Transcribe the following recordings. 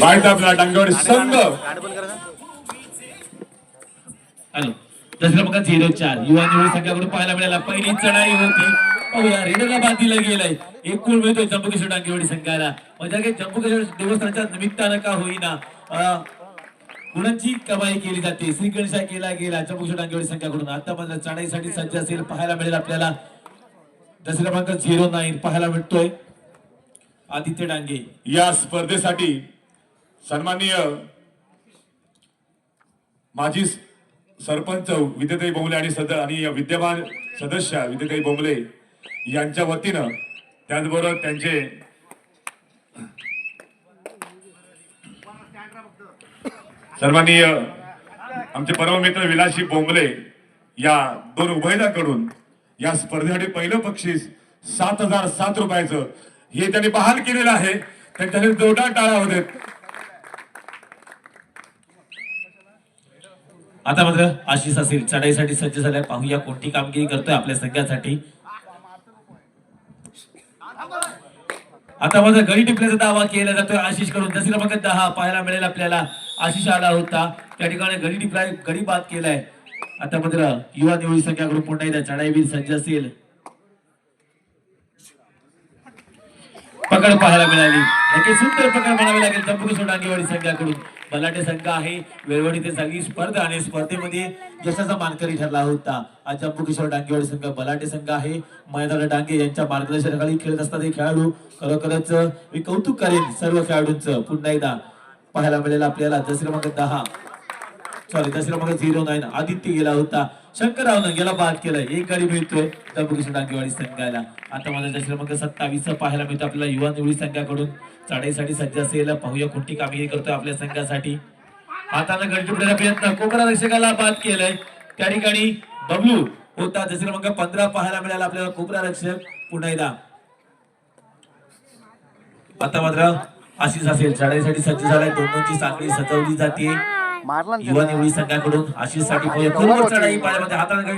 पाहिजे आपला डांगेवाडी संघ. हॅलो. दसरा मग झिरो चार. युवा निवड संघाकडून पाहायला मिळाला पहिली चढाई होती. पाहूया रेडरला बाद दिला गेलाय. एक गुण मिळतोय जम्मू काश्मीर डांगेवाडी संघाला. म्हणजे काही जम्मू काश्मीर देवस्थानाच्या निमित्तानं का होईना. गुणांची कमाई केली जाते. श्रीगणेशा केला गेला जम्मू काश्मीर डांगेवाडी संघाकडून. आता मात्र चढाईसाठी सज्ज असेल पाहायला मिळेल आपल्याला. दसरा क्रमांक झिरो नाईन पाहायला मिळतोय. आदित्य डांगे. या स्पर्धेसाठी सन्माननीय माजी सरपंच विद्याताई बोंबले आणि सद आणि या विद्यमान सदस्य विद्याताई बोंबले यांच्या वतीनं त्याचबरोबर त्यांचे सन्माननीय आमचे परममित्र विलासी बोंबले या दोन उभयदाकडून या स्पर्धेसाठी पहिलं बक्षीस सात हजार सात रुपयाचं हे त्यांनी बहाल केलेलं आहे. त्यांच्यासाठी जोरदार टाळा होते आता मात्र आशिष असेल चढाईसाठी सज्ज झालाय. पाहूया कोणती कामगिरी करतोय आपल्या संघासाठी आता मात्र गडी टिपल्याचा दावा केला जातोय आशिषकडून दसरी बघत दहा पाहायला मिळेल आपल्याला. आशिष आला होता. त्या ठिकाणी गडी टिपलाय गडी बाद केलाय. आता मात्र युवा निवडी संघाकडून पुन्हा एकदा चढाईवीर सज्ज असेल. पकड पाहायला मिळाली. सुंदर पकड म्हणावी लागेल जम्मू काश्मीर डांगेवाडी संघाकडून. बलाढ्य संघ आहे. वेळवडी ते झाली स्पर्धा आणि स्पर्धेमध्ये यशाचा मानकरी ठरला होता. आज जम्मू किशोर डांगेवाडी संघ बलाढ्य संघ आहे. मैदाना डांगे यांच्या मार्गदर्शनाखाली खेळत असतात हे खेळाडू खरोखरच मी कौतुक करेन सर्व खेळाडूंचं. पुन्हा एकदा पाहायला मिळेल आपल्याला दसरे क्रमांक दहा. सॉरी दसरा मग झिरो नाईन आदित्य गेला होता. शंकररावनं गेला बाद केला. एक गाडी मिळतोय दबुकिशन डांगेवाडी संघाला. आता मला दसरा सत्तावीस पाहायला मिळतो आपल्याला युवा निवडी संघाकडून. चढाईसाठी सज्ज असेल पाहूया कोणती कामगिरी करतोय आपल्या संघासाठी. हातानं गडी प्रयत्न. कोकणा रक्षकाला बाद केलाय. त्या ठिकाणी बबलू होता. दसरा मग पंधरा पाहायला मिळाला आपल्याला कोकणा रक्षक. पुन्हा एकदा. आता मात्र आशिष असेल. चढाईसाठी सज्ज झालाय. दोन दोनची साखळी सजवली जाते. मारला ना युवा त्याला. निवडी संघाकडून आशिषसाठी खोलवर चढाई पाण्यामध्ये हाताने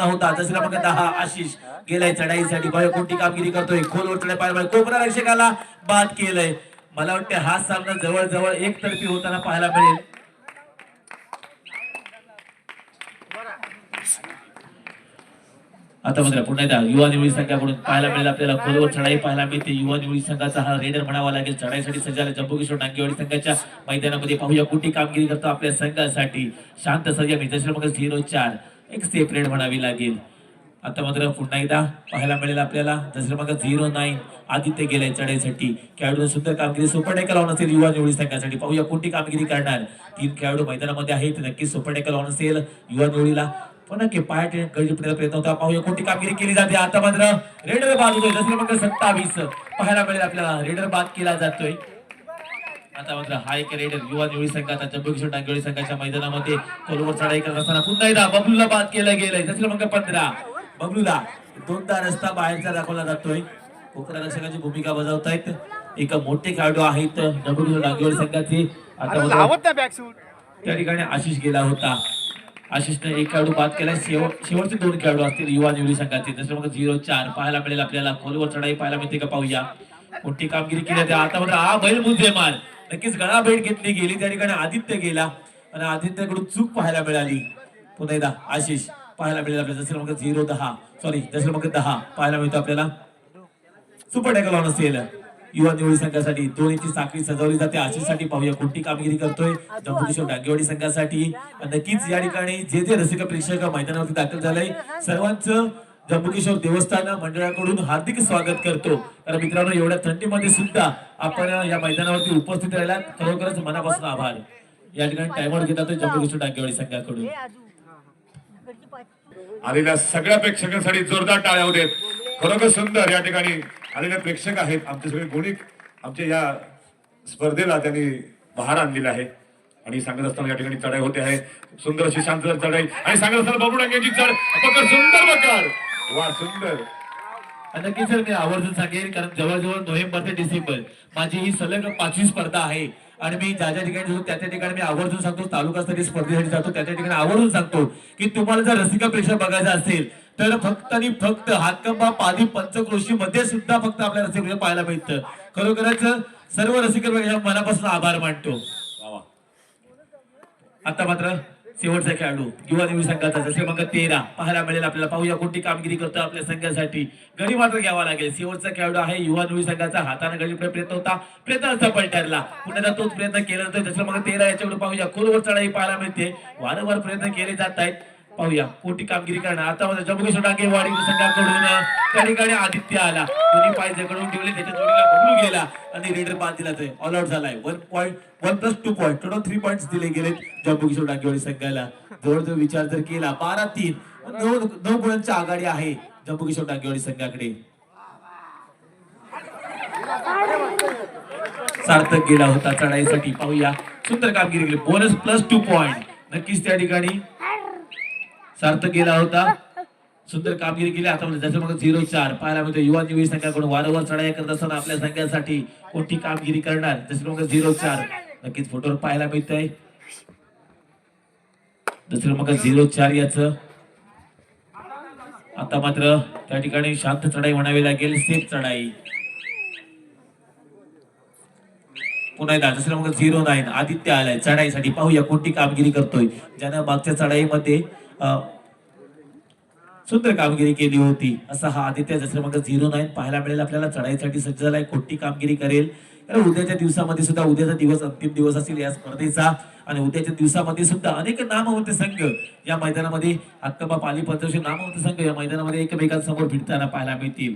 होता दसरा मग दहा आशिष गेलाय चढाईसाठी बघा कोणती कामगिरी करतोय? खोलवर चढाई पाण्यामध्ये कोपरा रक्षकाला बाद केलंय. मला वाटतं हा सामना जवळ जवळ एकतर्फी होताना पाहायला मिळेल. आता मात्र पुन्हा एकदा युवा निवडी संघाकडून पाहायला मिळेल आपल्याला. खोलवर चढाई पाहायला मिळते. युवा निवडी संघाचा हा रेडर म्हणावा लागेल. चढाईसाठी सज्जाला जम्बू किशोर डांगेवाडी संघाच्या मैदानामध्ये पाहूया. कुठे कामगिरी करतो आपल्या संघासाठी? शांत संयमी दशरमग झिरो चार. एक सेपरेट म्हणावी लागेल. आता मात्र पुन्हा एकदा पाहायला मिळेल आपल्याला. दसऱ्या मग झिरो नाईन. आदित्य गेलाय चढाईसाठी. खेळाडू सुंदर कामगिरी सोपटेका लावून असेल युवा निवडी संघासाठी. पाहूया कोणती कामगिरी करणार. तीन खेळाडू मैदानामध्ये आहेत. नक्कीच सोपटेका लावून असेल युवा निवडीला पण नक्की पाय गळजिपण्याचा प्रयत्न होता. पाहूया कोणती कामगिरी केली जाते. आता मात्र रेडर बाद होतोय. दसऱ्या मग सत्तावीस. पाहायला मिळेल आपल्याला रेडर बाद केला जातोय. आता मात्र हा एक रेडर युवा निवडी संघाचा जम्मू किशोर डांगेवाडी संघाच्या मैदानामध्ये खोलवर चढाई करत असताना पुन्हा एकदा बबलूला बाद केलं गेलंय. दसऱ्या मग पंधरा. बबलूला दोनदा रस्ता बाहेरचा दाखवला जातोय. कोकणा रक्षकाची भूमिका बजावतायत. एक मोठे खेळाडू आहेत. किशोर डांगेवाडी संघाचे. आता त्या ठिकाणी आशिष गेला होता. आशिषने एक खेळाडू बाद केला शेवट शेवटचे दोन खेळाडू असतील युवा निवडी संघाचे दुसरं मग झिरो चार पाहायला मिळेल आपल्याला. खोलवर चढाई पाहायला मिळते का पाहूया. मोठी कामगिरी केली जाते. आता मात्र हा बैल मुद्दे नक्कीच गळा भेट घेतली गेली. त्या ठिकाणी आदित्य गेला. आणि आदित्यकडून चूक पाहायला मिळाली. पुन्हा एकदा आशिष पाहायला मिळेल आपल्याला. दुसरं मग झिरो दहा. सॉरी दुसरं मग दहा पाहायला मिळतो आपल्याला. सुपर टॅकल ऑन असेल युवा निवडी संघासाठी दोन इंची साखळी सजवली जाते. आशिषसाठी पाहूया कोणती कामगिरी करतोय. किशोर डांगेवाडी संघासाठी. नक्कीच या ठिकाणी जे जे रसिक प्रेक्षक मैदानावरती दाखल झालंय सर्वांचं जम्मू किशोर देवस्थान मंडळाकडून हार्दिक स्वागत करतो. तर मित्रांनो एवढ्या थंडीमध्ये सुद्धा आपण या मैदानावरती उपस्थित राहिलात. खरोखरच मनापासून आभार. या ठिकाणी टायमर घेतात जम्मू किशोर डांगेवाडी संघाकडून. आलेल्या सगळ्या प्रेक्षकांसाठी जोरदार टाळ्या होते खरोखर सुंदर या ठिकाणी आलेले प्रेक्षक आहेत आमचे सगळे गुणिक आमच्या या स्पर्धेला त्यांनी बहार आणलेला आहे. आणि सांगत असताना या ठिकाणी चढाई होते आहे. सुंदर अशी शांत चढाई. आणि सांगत असताना बाबू डांग्याची चढ. पकड सुंदर पकड वा सुंदर. आणि नक्कीच सर मी आवर्जून सांगेन कारण जवळजवळ नोव्हेंबर ते डिसेंबर माझी ही सलग पाचवी स्पर्धा आहे. आणि मी ज्या ज्या ठिकाणी जातो त्या त्या ठिकाणी मी आवर्जून सांगतो तालुकास्तरीय स्पर्धेसाठी जातो त्या त्या ठिकाणी आवर्जून सांगतो की तुम्हाला जर रसिका प्रेक्षक बघायचा असेल तर फक्त आणि फक्त हातकंबा पादी पंचक्रोशी मध्ये सुद्धा फक्त आपल्या रसिक पाहायला मिळतं. खरोखरच सर्व रसिक मनापासून आभार मानतो. आता मात्र शेवटचा खेळाडू युवा निवडी संघाचा जसे मग तेरा. पाहायला मिळेल आपल्याला. पाहूया कोणती कामगिरी करतो आपल्या संघासाठी. गडी मात्र घ्यावा लागेल. शेवटचा खेळाडू आहे युवा निवडी संघाचा. हाताने गडीकडे प्रयत्न होता. प्रयत्न सफल ठरला पुन्हा तोच प्रयत्न केला जातोय. जसं मग तेरा याच्याकडे पाहूया. खोलवर चढाई पाहायला मिळते. वारंवार प्रयत्न केले जात आहेत. पाहूया. मोठी कामगिरी करणार. आता माझा जम्मू डाके वाडी संघाकडून त्या ठिकाणी आदित्य आला. दोन्ही पाय जकडून ठेवले त्याच्या जोडीला बबलू गेला आणि रेडर बाद दिला ते. ऑल आउट झालाय. One point one plus two point total three point दिले गेले जम्मू किशोर डांगेवाडी संघाला. जवळजवळ विचार जर केला बारा तीन. नऊ नऊ गुणांची आघाडी आहे जम्मू किशोर संघाकडे. सार्थक गेला होता चढाईसाठी. पाहूया. सुंदर कामगिरी केली. बोनस प्लस टू पॉईंट नक्कीच त्या ठिकाणी सार्थक गेला होता. सुंदर कामगिरी केली. आता म्हणजे जसं मग झिरो चार. पाहायला मिळतो युवा निवडी संघाकडून वारंवार चढाई करत असताना आपल्या संघासाठी कोणती कामगिरी करणार? जसं मग झिरो चार. नक्कीच फोटोवर पाहायला मिळत आहे दुसरं मग झिरो चार याच. आता मात्र त्या ठिकाणी शांत चढाई म्हणावी लागेल सेफ चढाई. पुन्हा एकदा दुसरं मग झिरो नाईन. आदित्य आलाय. चढाईसाठी पाहूया कोणती कामगिरी करतोय. ज्यानं मागच्या चढाईमध्ये सुंदर कामगिरी केली होती. असा हा आदित्य जसं झिरो नाईन पाहायला मिळेल. आपल्याला चढाईसाठी सज्ज झालाय कोणती कामगिरी करेल. कारण उद्याच्या दिवसामध्ये सुद्धा उद्याचा दिवस अंतिम दिवस असेल या स्पर्धेचा. आणि उद्याच्या दिवसामध्ये सुद्धा अनेक नामवंत संघ या मैदानामध्ये हक्कबा पाली पंचवीस नामवंत संघ या मैदानामध्ये एकमेकांसमोर भिडताना पाहायला मिळतील.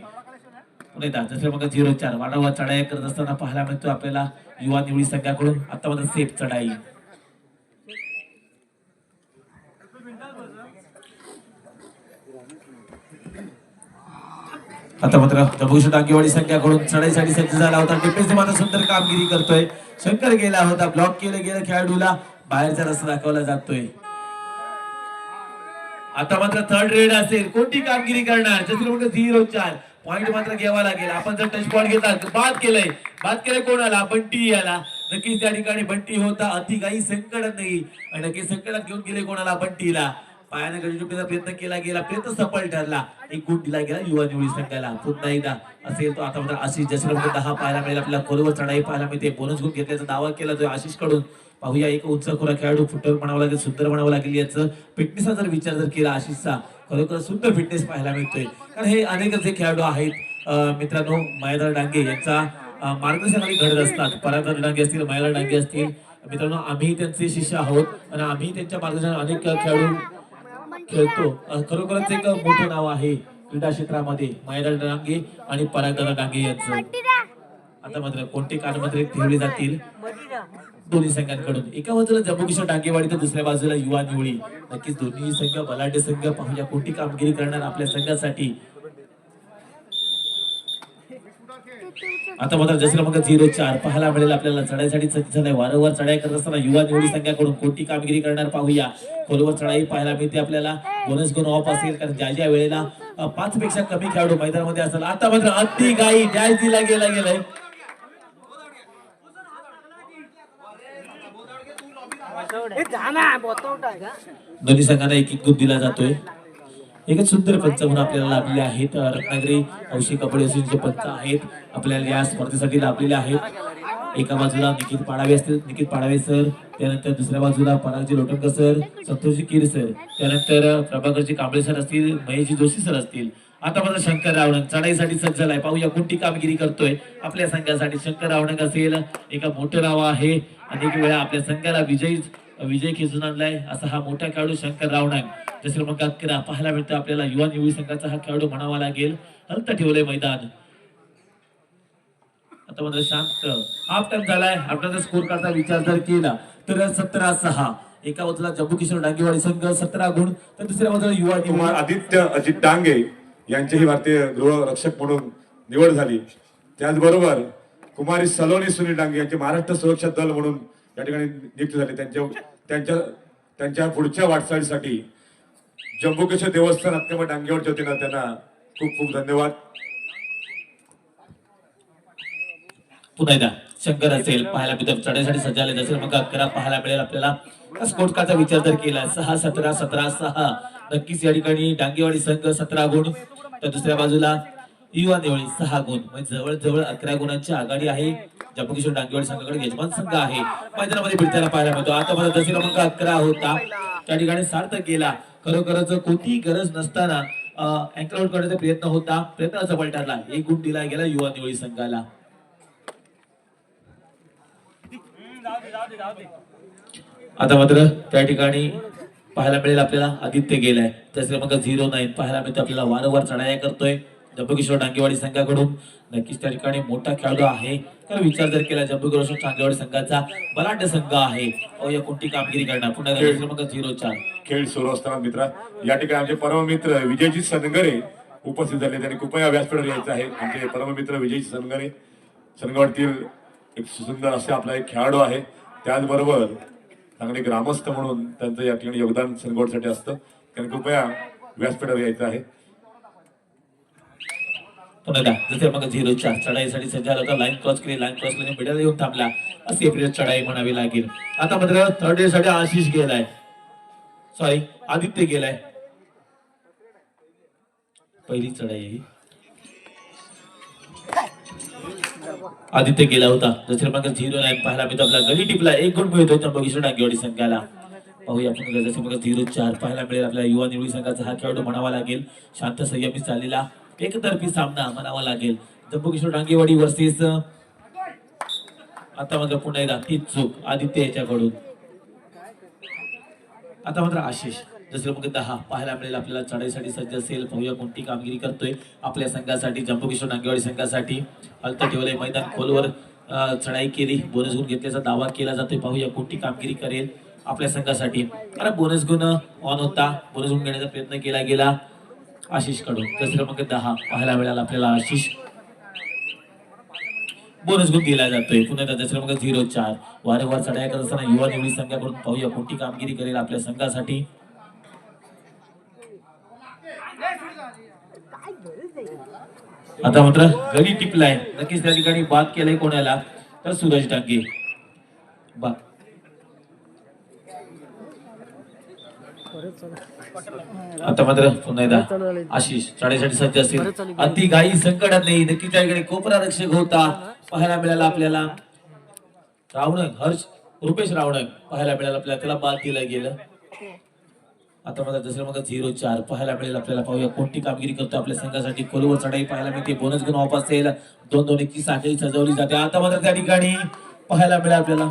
पुणे एकदा जसं मग झिरो चार वाढावा चढाई करत असताना पाहायला मिळतो आपल्याला युवा निवडी संघाकडून. आता मात्र सेफ चढाई. आता मात्र जबुश टाकेवाडी संघाकडून चढाईसाठी सज्ज झाला होता. डिफेन्सने मात्र सुंदर कामगिरी करतोय. शंकर गेला होता. ब्लॉक केलं गेलं. खेळाडूला बाहेरचा रस्ता दाखवला जातोय. आता मात्र थर्ड रेड असेल. कोणती कामगिरी करणार? जसं म्हणजे झिरो चार. पॉइंट मात्र घ्यावा लागेल. आपण जर टच पॉइंट घेतला बाद केलंय. बाद केलंय कोणाला बंटी याला नक्कीच त्या ठिकाणी बंटी होता. अति काही संकट नाही. आणि नक्कीच संकटात घेऊन गेले कोणाला? बंटीला. पायाने गडी चुकीचा प्रयत्न केला गेला प्रयत्न सफल ठरला. एक गुण दिला गेला युवा निवडी संघाला. पुन्हा एकदा असेल तो आता मात्र आशिष जसं दहा पाहायला मिळेल. आपल्याला खोलवर चढाई पाहायला मिळते. बोनस गुण घेतल्याचा दावा केला जो आशिषकडून पाहूया एक उंच खोरा खेळाडू फुटर म्हणावं लागेल सुंदर म्हणावं लागेल याचं. फिटनेसचा जर विचार जर केला आशिषचा खरोखर सुंदर फिटनेस पाहायला मिळतोय. कारण हे अनेक जे खेळाडू आहेत. मित्रांनो मायादार डांगे यांचा मार्गदर्शनाने घडत असतात. पराधर डांगे असतील मायादार डांगे असतील. मित्रांनो आम्ही त्यांचे शिष्य आहोत. आणि आम्ही त्यांच्या मार्गदर्शनात अनेक खेळाडू खेळतो. खरोखरच एक मोठं नाव आहे क्रीडा क्षेत्रामध्ये मायादार डांगे आणि परागदार डांगे यांचं. आता मात्र कोणते कानमंत्रे ठेवले जातील? दोन्ही संघांकडून. एका बाजूला जम्मू किशोर डांगेवाडी तर दुसऱ्या बाजूला युवा निवळी. नक्कीच दोन्ही संघ बलाढ्य संघ पाहूया कोणती कामगिरी करणार आपल्या संघासाठी? आता मात्र जसं मग झिरो चार पाहायला मिळेल आपल्याला चढाईसाठी. सज्ज झालाय वारंवार चढाई करत असताना युवा निवडी संघाकडून कोणती कामगिरी करणार पाहूया. खोलवर चढाई पाहायला मिळते आपल्याला. बोनस गुण ऑफ असेल कारण ज्या ज्या वेळेला पाच पेक्षा कमी खेळाडू मैदानामध्ये असेल आता मात्र अति गाई डॅश दिला गेला गेलाय दोन्ही संघांना एक एक गुण दिला जातोय. एकच सुंदर पंच म्हणून आपल्याला लाभलेले आहेत. रत्नागिरी औषधी कपडे असून जे पंच आहेत आपल्याला या स्पर्धेसाठी लाभलेले आहेत. एका बाजूला निकित पाडावे असतील. निकित पाडावे सर त्यानंतर दुसऱ्या बाजूला परागजी लोटणकर सर संतोषजी किर सर त्यानंतर प्रभाकरजी कांबळे सर असतील महेशजी जोशी सर असतील. आता माझा शंकर रावणक चढाईसाठी सज्ज आहे पाहूया कोणती कामगिरी करतोय. आपल्या संघासाठी शंकर रावणक असेल. एका मोठं नाव आहे. अनेक वेळा आपल्या संघाला विजयी विजय खेचून आणलाय असा हा मोठा खेळाडू शंकर रावणक जसं मग अकरा पाहायला मिळतं आपल्याला युवा निवडी संघाचा हा खेळाडू म्हणावा लागेल. हलत ठेवलंय मैदान. आता मात्र शांत. हाफ टाइम झालाय. आपल्याला स्कोर करता विचार जर केला तर सतरा सहा. एका बाजूला जम्मू किशोर डांगेवाडी संघ सतरा गुण. तर दुसऱ्या बाजूला युवा कुमार आदित्य अजित डांगे यांचीही भारतीय गृहरक्षक म्हणून निवड झाली. त्याचबरोबर कुमारी सलोनी सुनील डांगे यांचे महाराष्ट्र सुरक्षा दल म्हणून या ठिकाणी नियुक्त झाले. त्यांच्या त्यांच्या त्यांच्या पुढच्या वाटचालीसाठी जम्मू देवस्थान अत्यंत डांगेवरच्या वतीनं त्यांना खूप खूप धन्यवाद. पुन्हा एकदा शंकर असेल पाहायला मिळतं. चढाईसाठी सज्जाले असेल मग अकरा पाहायला मिळेल आपल्याला. स्कोर विचार जर केला. सहा सतरा सतरा सहा. नक्कीच या ठिकाणी डांगेवाडी संघ सतरा गुण. तर दुसऱ्या बाजूला युवा निवळी सहा गुण. म्हणजे जवळ जवळ अकरा गुणांची आघाडी आहे. जपकिशोर डांगेवाडी संघाकडे यजमान संघ आहे. मैदानामध्ये भिडताना पाहायला मिळतो. आता मला दशी क्रमांक अकरा होता. त्या ठिकाणी सार्थक गेला. खरोखरच कोणतीही गरज नसताना अँकर आउट करण्याचा प्रयत्न होता. प्रयत्न सफल ठरला. एक गुण दिला गेला युवा निवळी संघाला. आता मात्र त्या ठिकाणी पाहायला मिळेल आपल्याला आदित्य गेलाय. तसे क्रमांक झिरो नाईन पाहायला मिळतो आपल्याला वारंवार चढाया करतोय. जम्बू किशोर डांगेवाडी संघाकडून. नक्कीच त्या ठिकाणी मोठा खेळाडू आहे. तर विचार जर केला जम्बू किशोर डांगेवाडी संघाचा बलाढ्य संघ आहे. या कोणती कामगिरी करणार? पुन्हा क्रमांक झिरो चार. खेळ सुरू असताना मित्रा या ठिकाणी आमचे परममित्र विजयजी सनगरे उपस्थित झाले. त्यांनी कृपया व्यासपीठावर यायचं आहे. आमचे परममित्र विजयजी सनगरे सनगरतील एक सुंदर असे आपला एक खेळाडू आहे. त्याचबरोबर चांगले ग्रामस्थ म्हणून त्यांचं या ठिकाणी योगदान सनगोडसाठी असतं. त्यांनी कृपया व्यासपीठावर यायचं आहे. पुन्हा जसे मग झिरो चार चढाईसाठी सज्ज झाला होता लाईन क्रॉस केली लाईन क्रॉस केली मिडल येऊन थांबला. अशी आपली चढाई म्हणावी लागेल. आता मात्र थर्ड डे साठी आशिष गेलाय. सॉरी आदित्य गेलाय. पहिली चढाई आदित्य गेला होता. दुसऱ्या क्रमांक झिरो नाईन पाहायला मिळतो आपला गली टिपला. एक गुण मिळतो चंबकेश्वर डांगेवाडी संघाला. पाहूया आपण जसे मग झिरो चार पाहायला मिळेल आपल्या युवा निवडी संघाचा हा खेळाडू म्हणावा लागेल. शांत संयमी चाललेला. एकतर्फी सामना म्हणावा लागेल. जम्बू किशोर डांगेवाडी वर्सेस आता मात्र पुन्हा एकदा तीच चूक आदित्य याच्याकडून. आता मात्र आशिष जसं मग दहा. पाहायला मिळेल आपल्याला चढाईसाठी सज्ज असेल. पाहूया कोणती कामगिरी करतोय आपल्या संघासाठी जम्बू किशोर डांगेवाडी संघासाठी. हलत ठेवलंय मैदान खोलवर चढाई केली. बोनस गुण घेतल्याचा दावा केला जातोय. पाहूया कोणती कामगिरी करेल आपल्या संघासाठी. कारण बोनस गुण ऑन होता. बोनस गुण घेण्याचा प्रयत्न केला गेला. आशिषकडून तर मग दहा पाहायला मिळाला आपल्याला आशिष. बोनस गुण दिला जातोय. पुन्हा त्याचा क्रमांक झिरो चार. वारंवार चढाया करत असताना युवा निवडी संघाकडून पाहूया. कोणती कामगिरी करेल आपल्या संघासाठी. आता मात्र गडी टिपलाय. नक्कीच त्या ठिकाणी बाद केलाय कोणाला? तर सूरज डांगे. बा. आता मात्र पुन्हा एकदा आशिष चढाईसाठी सज्ज असेल अति घाई संकटात नाही. नक्की त्या ठिकाणी कोपरा रक्षक होता पाहायला मिळाला आपल्याला. रावणक हर्ष रुपेश रावणक पाहायला मिळालं आपल्याला. त्याला बाद दिलं गेलं. आता माझा दुसऱ्या मग झिरो चार. पाहायला मिळेल आपल्याला. पाहूया कोणती कामगिरी करतो आपल्या संघासाठी. खोलवर चढाई पाहायला मिळते. बोनस गुण ऑफ असेल दोन दोन एकची साखळी सजवली जाते. आता मात्र त्या ठिकाणी पाहायला मिळेल आपल्याला.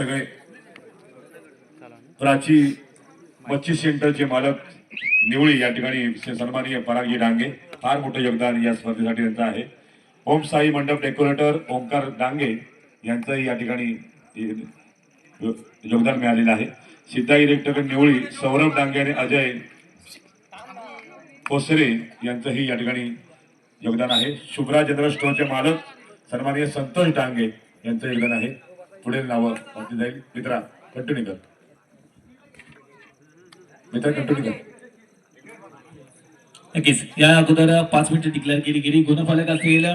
सगळे. प्राची मच्छी सेंटरचे मालक निवळी या ठिकाणी सन्माननीय परागजी डांगे फार मोठं योगदान या स्पर्धेसाठी त्यांचं आहे. ओम साई मंडप डेकोरेटर ओंकार डांगे यांचंही या ठिकाणी योगदान मिळालेलं आहे. सिद्धा इलेक्ट्रिकल निवळी सौरभ डांगे आणि अजय कोसरे यांचंही या ठिकाणी योगदान आहे. शुभ्रा जनरल स्टोअरचे मालक सन्माननीय संतोष डांगे यांचं योगदान आहे. पुढील नावं जाईल. मित्रा कंटिन्यू कर मित्रा कंटिन्यू कर नक्कीच. या अगोदर पाच मिनिटं डिक्लेअर केली गेली. गुणफलक असेल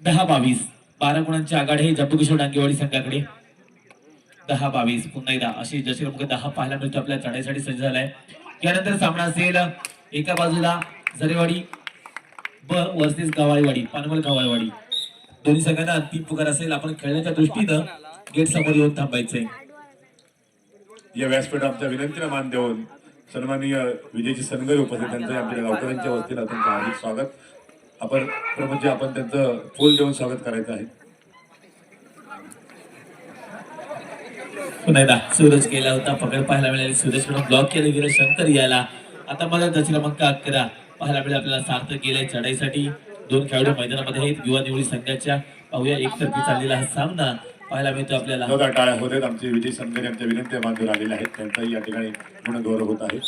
दहा बावीस. बारा गुणांची आघाडी आहे डांगेवाडी संघाकडे. दहा बावीस. पुन्हा एकदा अशी जशी क्रमांक दहा पाहायला मिळतो आपल्या चढाईसाठी सज्ज झालाय. यानंतर सामना असेल एका बाजूला झरेवाडी ब वर्सेस गवाळीवाडी पानवल गवाळीवाडी. दोन्ही संघांना अंतिम पुकार असेल. आपण खेळण्याच्या दृष्टीनं गेट समोर येऊन थांबायचंय. या व्यासपीठ आमच्या विनंतीला मान देऊन सन्माननीय विजयजी सनगर उपस्थित त्यांचं आमच्या गावकऱ्यांच्या वतीनं त्यांचं हार्दिक स्वागत. आपण प्रमुख आपण त्यांचं फुल देऊन स्वागत करायचं आहे. पुन्हा एकदा सूरज केला होता. पकड पाहायला मिळाली सूरज. कडून ब्लॉक केलं गेलं. शंकर याला आता मला क्रमांक अकरा. पाहायला मिळेल आपल्याला सार्थक गेलाय. चढाईसाठी. दोन खेळाडू मैदानामध्ये आहेत. युवा निवडी संघाच्या पाहूया. एकतर्फी चाललेला हा सामना पाहायला मिळतो आपल्याला. जोरदार टाळ्या होत आहेत. आमचे विजय संघ यांच्या विनंती बांधून आलेले आहेत. त्यांचाही या ठिकाणी पूर्ण गौरव होत आहे.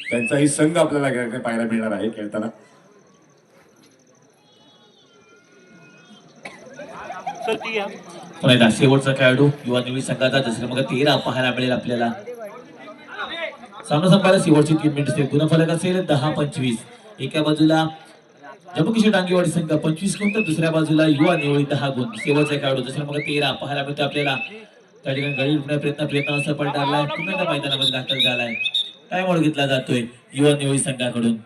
त्यांचाही संघ आपल्याला पाहायला मिळणार आहे खेळताना. शेवटचा खेळाडू युवा निवडी संघाचा. दश क्रमांक तेरा पाहायला मिळेल आपल्याला. सामना संपायला शेवटची तीन मिनिट असतील गुणफलक असेल दहा पंचवीस. एका बाजूला जम्मू किशोर डांगेवाडी संघ पंचवीस गुण तर दुसऱ्या बाजूला युवा निवळी दहा गुण. शेवटचा खेळाडू दुसऱ्या मग तेरा. पाहायला मिळतो आपल्याला. त्या ठिकाणी गडी उठण्या प्रयत्न प्रयत्न असं पण पुन्हा एकदा मैदानामध्ये दाखल झालाय. काय मोड घेतला जातोय युवा निवळी संघाकडून?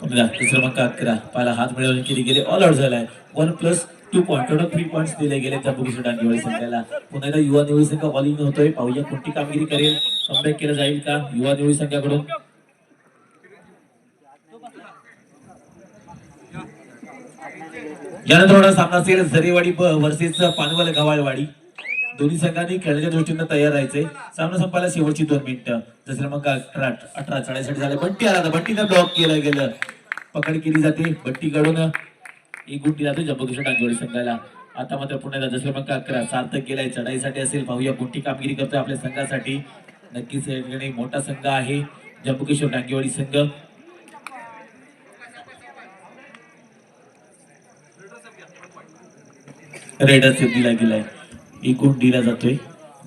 पुन्हा क्रमांक अकरा हात मिळवून केली गेले. ऑल आउट झालाय. One plus two point total three point दिले गेले त्या किशोर डांगेवाडी संघाला. पुन्हा एकदा युवा निवडी संघ ऑल इन होतोय. पाहूया कोणती कामगिरी करेल. कमबॅक केलं जाईल का युवा निवडी संघाकडून? यानंतर सामना असेल. झरेवाडी वर्सेस पानवल गव्हाळवाडी दोन्ही संघांनी खेळण्याच्या दृष्टीनं तयार राहायचंय. सामना संपायला शेवटची दोन मिनिटं. जसं मग अठरा अठरा चाळीसाठी झाले. बट्टी आला बट्टीनं ब्लॉक केलं गेलं. पकड केली जाते. बट्टी कडून एक गुंटी जाते जम्मू किशोर संघाला. आता मात्र पुण्याला जसं मग अकरा सार्थक गेलाय. चढाईसाठी असेल. पाहूया कोणती कामगिरी करतोय आपल्या संघासाठी. नक्कीच या ठिकाणी मोठा संघ आहे. जम्मू किशोर डांगेवाडी संघ. रेडर दिला गेलाय. एकूण दिला जातोय.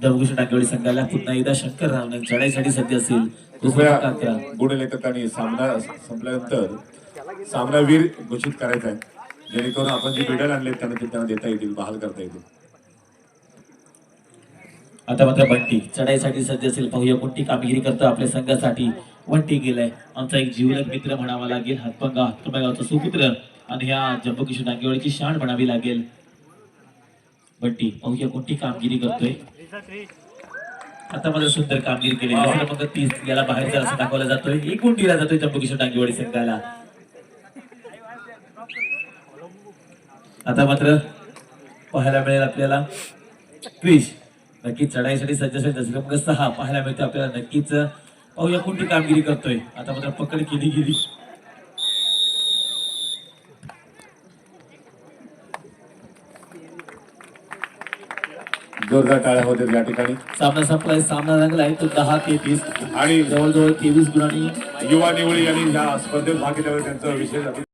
जम्मू टाकेवाडी संघाला पुन्हा एकदा शंकर रावणे चढाईसाठी सध्या असेल. दुसऱ्या गुण लेखकांनी सामना संपल्यानंतर सामनावीर घोषित करायचा आहे. जेणेकरून आपण जे मेडल आणले त्यांना ते त्यांना देता येतील बहाल करता येतील. आता मात्र बंटी चढाईसाठी सज्ज असेल. पाहूया कोणती कामगिरी करतो आपल्या संघासाठी. वंटी गेलाय. आमचा एक जीवलग मित्र म्हणावा लागेल. हातपंगा गावचा सुपुत्र. आणि ह्या जम्मू किशोर डांगेवाडीची शाण म्हणावी लागेल. बंटी पाहूया कोणती कामगिरी करतोय. आता मात्र सुंदर कामगिरी केली. दुसरं मग तीस याला बाहेरचा असं दाखवला जातोय. एक गुण दिला जातोय जम्मू किशोर डांगेवाडी संघाला. आता मात्र पाहायला मिळेल आपल्याला. क्विश नक्कीच चढाईसाठी सज्ज असेल दसऱ्या मग सहा पाहायला मिळते आपल्याला नक्कीच. पाहूया कोणती कामगिरी करतोय. आता मात्र पकड केली गेली. जोरदार टाळ्या होते या ठिकाणी. सामना संपलाय. सामना रंगलाय तो दहा तेवीस आणि जवळजवळ तेवीस गुणांनी. युवा निवळी यांनी या स्पर्धेत भाग घेतल्यावर त्यांचं विशेष